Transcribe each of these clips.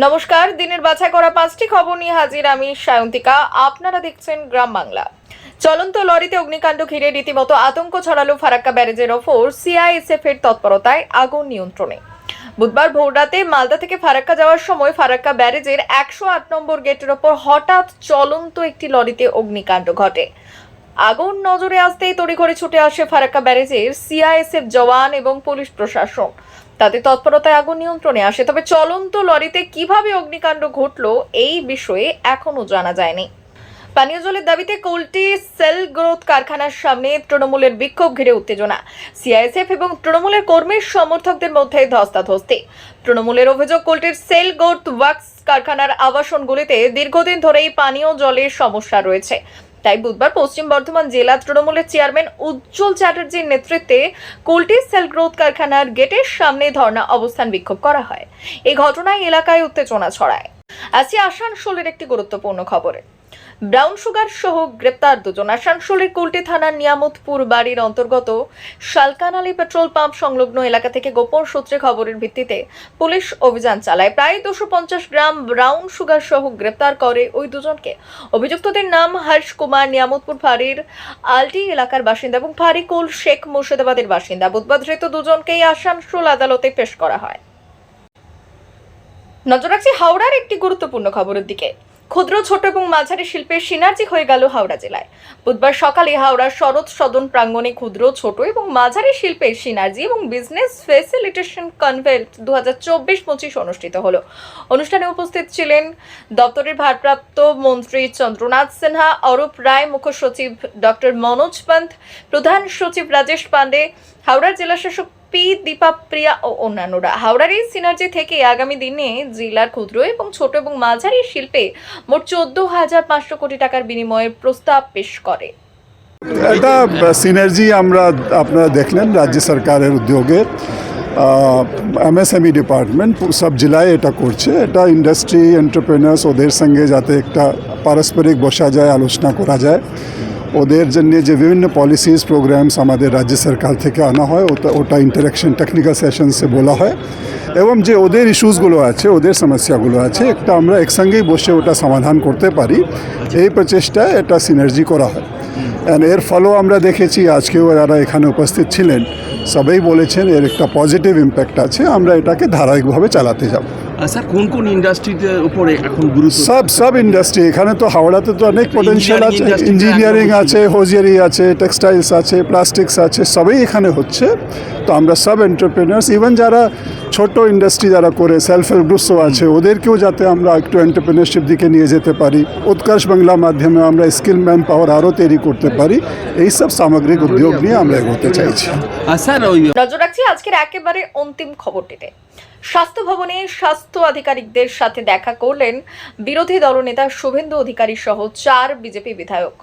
নমস্কার, দিনের বাছাই করা পাঁচটি খবর নিয়ে হাজির আমি সায়ন্তিকা। আপনারা দেখছেন গ্রাম বাংলা। চলন্ত লরিতে অগ্নিকাণ্ড ঘিরে রীতিমতো আতঙ্ক ছড়ালো ফারাক্কা ব্যারেজের ওপর। সিআইএসএফ এর তৎপরতায় আগুন নিয়ন্ত্রণে। বুধবার ভোররাতে মালদা থেকে ফারাক্কা যাওয়ার সময় ফারাক্কা ব্যারেজের একশো আট নম্বর গেটের ওপর হঠাৎ চলন্ত একটি লরিতে অগ্নিকাণ্ড ঘটে। আগুন নজরে আসতেই তড়িঘড়ি ছুটে আসে ফারাক্কা ব্যারেজের সিআইএসএফ জওয়ান এবং পুলিশ প্রশাসন তাতে তৎপরতায় আগুন নিয়ন্ত্রণে আসে। তবে চলন্ত লরিতে কীভাবে অগ্নিকাণ্ড ঘটলো এই বিষয়ে এখনও জানা যায়নি। পানীয় জলের দাবিতে কোল্টি সেল গ্রোথ কারখানার সামনে তৃণমূলের বিক্ষোভ ঘিরে উত্তেজনা। সিআইএসএফ এবং তৃণমূলের কর্মীর সমর্থকদের মধ্যে ধস্তাধস্তি। তৃণমূলের অভিযোগ, কোল্টির সেল গ্রোথ ওয়ার্কস কারখানার আবাসনগুলিতে দীর্ঘদিন ধরেই পানীয় জলের সমস্যা রয়েছে। তাই বুধবার পশ্চিম বর্ধমান জেলা তৃণমূলের চেয়ারম্যান উজ্জ্বল চ্যাটার্জির নেতৃত্বে কোল্টি সেল গ্রোথ কারখানার গেটের সামনে ধর্ণা অবস্থান বিক্ষোভ করা হয়। এই ঘটনায় এলাকায় উত্তেজনা ছড়ায়। আসি আসানসোলের একটি গুরুত্বপূর্ণ খবরে। ব্রাউন সুগার সহ গ্রেপ্তার দুজন। আসানসোলের কুলটি থানার নিয়ামতপুর বাড়ির অন্তর্গত শালকানালি পেট্রোল পাম্প সংলগ্ন এলাকা থেকে গোপন সূত্রে খবরের ভিত্তিতে পুলিশ অভিযান চালায়। প্রায় দুশো পঞ্চাশ গ্রাম ব্রাউন সুগার সহ গ্রেপ্তার করে ওই দুজনকে। অভিযুক্তদের নাম হর্ষ কুমার, নিয়ামতপুর ফাঁড়ির আলটি এলাকার বাসিন্দা এবং ফারিকুল শেখ মুর্শিদাবাদের বাসিন্দা। বুধবার ধৃত দুজনকেই আসানসোল আদালতে পেশ করা হয়। নজর রাখছি হাওড়ার একটি গুরুত্বপূর্ণ খবরের দিকে। ক্ষুদ্র, ছোট এবং মাঝারি শিল্পের সিনার্জি হয়ে গেল হাওড়া জেলায়। বুধবার সকালে হাওড়ার শরৎ সদন প্রাঙ্গণে ক্ষুদ্র, ছোট এবং মাঝারি শিল্পের সিনার্জি এবং বিজনেস ফেসিলিটেশন কনভেন্ট দু হাজার চব্বিশ অনুষ্ঠিত হলো। অনুষ্ঠানে উপস্থিত ছিলেন দপ্তরের ভারপ্রাপ্ত মন্ত্রী চন্দ্রনাথ সিনহা, অরূপ রায়, মুখ্য সচিব ডক্টর মনোজ পন্থ, প্রধান সচিব রাজেশ পান্ডে হাওড়ার জেলাশাসক পি, দীপা, প্রিয়া ও অন্যান্যরা। হাওড়ার এই সিনার্জি থেকে আগামী দিনে জেলার ক্ষুদ্র এবং ছোট এবং মাঝারি শিল্পে মোট চোদ্দ হাজার পাঁচশো কোটি টাকার বিনিময়ের প্রস্তাব পেশ করে। এটা সিনার্জি আমরা আপনারা দেখলেন রাজ্য সরকারের উদ্যোগে। এমএসএমই ডিপার্টমেন্ট সব জেলায় এটা করছে। এটা ইন্ডাস্ট্রি, এন্টারপ্রেনার্স ওদের সঙ্গে যাতে একটা পারস্পরিক বসা যায়, আলোচনা করা যায়। ওদের জন্য যে বিভিন্ন পলিসিস প্রোগ্রামস আমাদের রাজ্য সরকার থেকে আনা হয়, ওটা ওটা ইন্টারাকশন টেকনিক্যাল সেশনসে বলা হয়। এবং যে ওদের ইস্যুসগুলো আছে, ওদের সমস্যাগুলো আছে, একটা আমরা একসঙ্গেই বসে ওটা সমাধান করতে পারি। এই প্রচেষ্টায় এটা সিনার্জি করা হয়। অ্যান্ড এর ফলও আমরা দেখেছি, আজকেও যারা এখানে উপস্থিত ছিলেন, সবাই বলেছেন, এর একটা পজিটিভ ইম্প্যাক্ট আছে, আমরা এটাকে ধারাবাহিকভাবে চালাতে যাব। স্যার কোন কোন ইন্ডাস্ট্রিতে উপরে এখন গুরুত্ব সব সব ইন্ডাস্ট্রি এখানে তো হাওড়াতে তো অনেক পোটেনশিয়াল আছে। ইঞ্জিনিয়ারিং আছে হোজিয়ারি আছে টেক্সটাইলস আছে প্লাস্টিক্স আছে সবই এখানে হচ্ছে। তো আমরা সব এন্টারপ্রেনার্স ইভেন যারা ছোট ইন্ডাস্ট্রি যারা করে সেলফ হেল্প গ্রুপসও আছে ওদেরকেও যাতে আমরা একটু এন্টারপ্রেনারশিপ দিকে নিয়ে যেতে পারি। উৎকর্ষ বাংলা মাধ্যমে আমরা স্কিল ম্যান পাওয়ার আরও তৈরি করতে পারি। এই সব সামগ্রিক উদ্যোগ নিয়ে আমরা এগোতে চাইছি। স্যার নজর রাখছি আজকের একেবারে অন্তিম খবরটিতে। স্বাস্থ্য ভবনে স্বাস্থ্য আধিকারিকদের সাথে দেখা করলেন বিরোধী দলনেতা শুভেন্দু অধিকারী সহ চার বিজেপি বিধায়ক।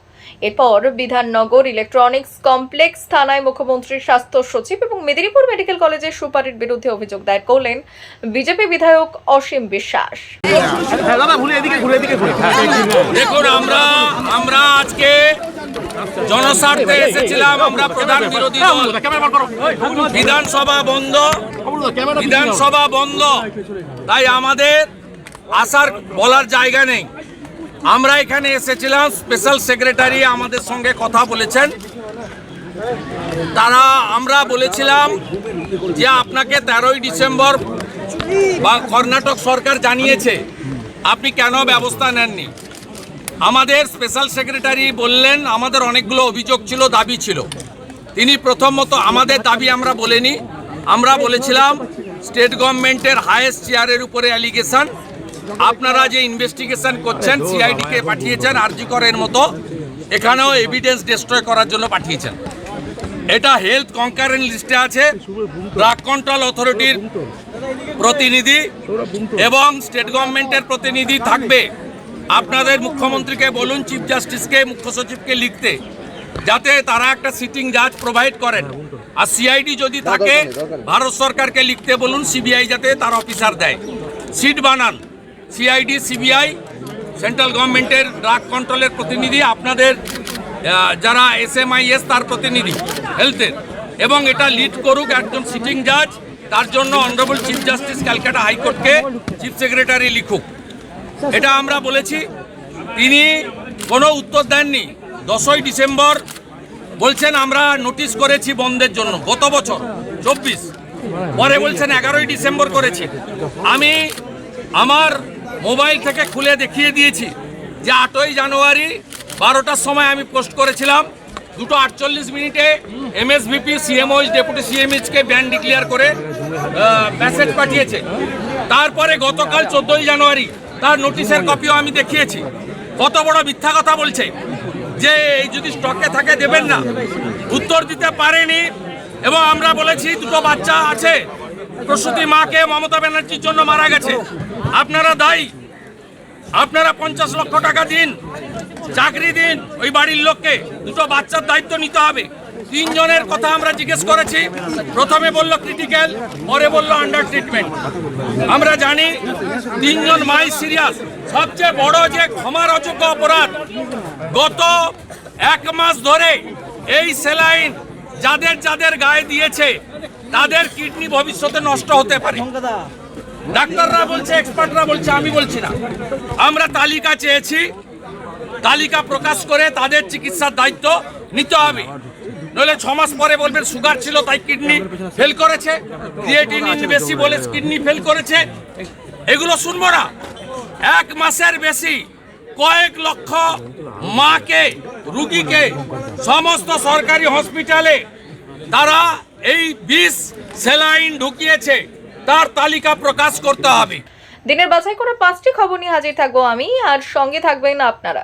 এরপর বিধাননগর ইলেকট্রনিক্স কমপ্লেক্স থানায় মুখ্যমন্ত্রীর স্বাস্থ্য সচিব এবং মেদিনীপুর মেডিকেল কলেজের সুপারির বিরুদ্ধে অভিযোগ দায়ের করলেন বিজেপি বিধায়ক অসীম বিশ্বাস। দেখুন আমরা আমরা আজকে জনস্বার্থে এসেছিলাম আমরা প্রধান বিরোধী দল। বিধানসভা বন্ধ। বিধানসভা বন্ধ। তাই আমাদের আসার বলার জায়গা নেই। আমরা এখানে এসেছিলাম স্পেশাল সেক্রেটারি আমাদের সঙ্গে কথা বলেছেন। তারা আমরা বলেছিলাম যে আপনাকে তেরোই ডিসেম্বর বা কর্ণাটক সরকার জানিয়েছে। আপনি কেন ব্যবস্থা নেননি? আমাদের স্পেশাল সেক্রেটারি বললেন আমাদের অনেকগুলো অভিযোগ ছিল দাবি ছিল। তিনি প্রথমত আমাদের দাবি আমরা বলিনি। আমরা বলেছিলাম স্টেট গভর্নমেন্টের হায়েস্ট চেয়ারের উপরে অ্যালিগেশন আপনারা যে ইনভেস্টিগেশন করছেন সিআইডিকে পাঠিয়েছেন আরজি করের মতো এখানেও এভিডেন্স ডিস্ট্রয় করার জন্য পাঠিয়েছেন। এটা হেলথ কনকারেন্ট লিস্টে আছে ড্রাগ কন্ট্রোল অথরিটির প্রতিনিধি এবং স্টেট গভর্নমেন্টের প্রতিনিধি থাকবে। আপনাদের মুখ্যমন্ত্রীকে বলুন চিফ জাস্টিসকে মুখ্য সচিবকে লিখতে যাতে তারা একটা সিটিং জাজ প্রোভাইড করেন। আর সিআইডি যদি থাকে ভারত সরকারকে লিখতে বলুন সিবিআই যাতে তার অফিসার দেয়। সিট বানান। সিআইডি সিবিআই সেন্ট্রাল গভর্নমেন্টের ড্রাগ কন্ট্রোলের প্রতিনিধি আপনাদের যারা এস এম আই এস তার প্রতিনিধি হেলথের এবং এটা লিড করুক একজন সিটিং জাজ তার জন্য অনারেবল চিফ জাস্টিস ক্যালকাটা হাইকোর্টকে চিফ সেক্রেটারি লিখুক। এটা আমরা বলেছি। তিনি কোনো উত্তর দেননি। দশই ডিসেম্বর বলছেন, আমরা নোটিশ করেছি বন্ধের জন্য। গত বছর, চব্বিশ। পরে বলছেন, এগারোই ডিসেম্বর করেছি। আমি আমার মোবাইল থেকে খুলে দেখিয়ে দিয়েছি যে, আটই জানুয়ারি বারোটার সময় আমি পোস্ট করেছিলাম। দুটো আটচল্লিশ মিনিটে এমএসভিপি সিএমওইচ ডেপুটি সিএমএইচকে ব্যান ডিক্লেয়ার করে মেসেজ পাঠিয়েছে। তারপরে গতকাল চোদ্দোই জানুয়ারি তার নোটিশের কপিও আমি দেখিয়েছি। কত বড় মিথ্যা কথা বলছে। যে এই যদি স্টকে থাকে দেবেন না। উত্তর দিতে পারেনি। এবং আমরা বলেছি, দুটো বাচ্চা আছে। প্রসূতি মাকে মমতা ব্যানার্জির জন্য মারা গেছে। আপনারা দায়ী। আপনারা পঞ্চাশ লক্ষ টাকা দিন। চাকরি দিন। ওই বাড়ির লোককে। দুটো বাচ্চার দায়িত্ব নিতে হবে। তিনজনের কথা আমরা জিজ্ঞেস করেছি। প্রথমে বলল ক্রিটিক্যাল পরে বলল আন্ডার ট্রিটমেন্ট আমরা জানি তিনজন মাই সিরিয়াস সবচেয়ে বড় যে ক্ষমার অযোগ্য অপরাধ, গত এক মাস ধরে এই সেলাইন যাদের যাদের গায়ে দিয়েছে, তাদের কিডনি ভবিষ্যতে নষ্ট হতে পারে। ডাক্তাররা বলছে এক্সপার্টরা বলছে, আমি বলছি না। আমরা তালিকা চেয়েছি, তালিকা প্রকাশ করে তাদের চিকিৎসার দায়িত্ব নিতে হবে। নইলে ছ মাস পরে বলবেন সুগার ছিল, তাই কিডনি ফেল করেছে। ক্রিয়েটিনিন বেশি বলে কিডনি ফেল করেছে। এগুলো শুনব না। এক মাসের বেশি কয়েক লক্ষ মাকে, রুগীকে সমস্ত সরকারি হসপিটালে তারা এই বিষ সেলাইন ঢুকিয়েছে, তার তালিকা প্রকাশ করতে হবে। দিনের বাছাই করে পাঁচটি খবর নিয়ে হাজির থাকব আমি। আর সঙ্গে থাকবেন আপনারা।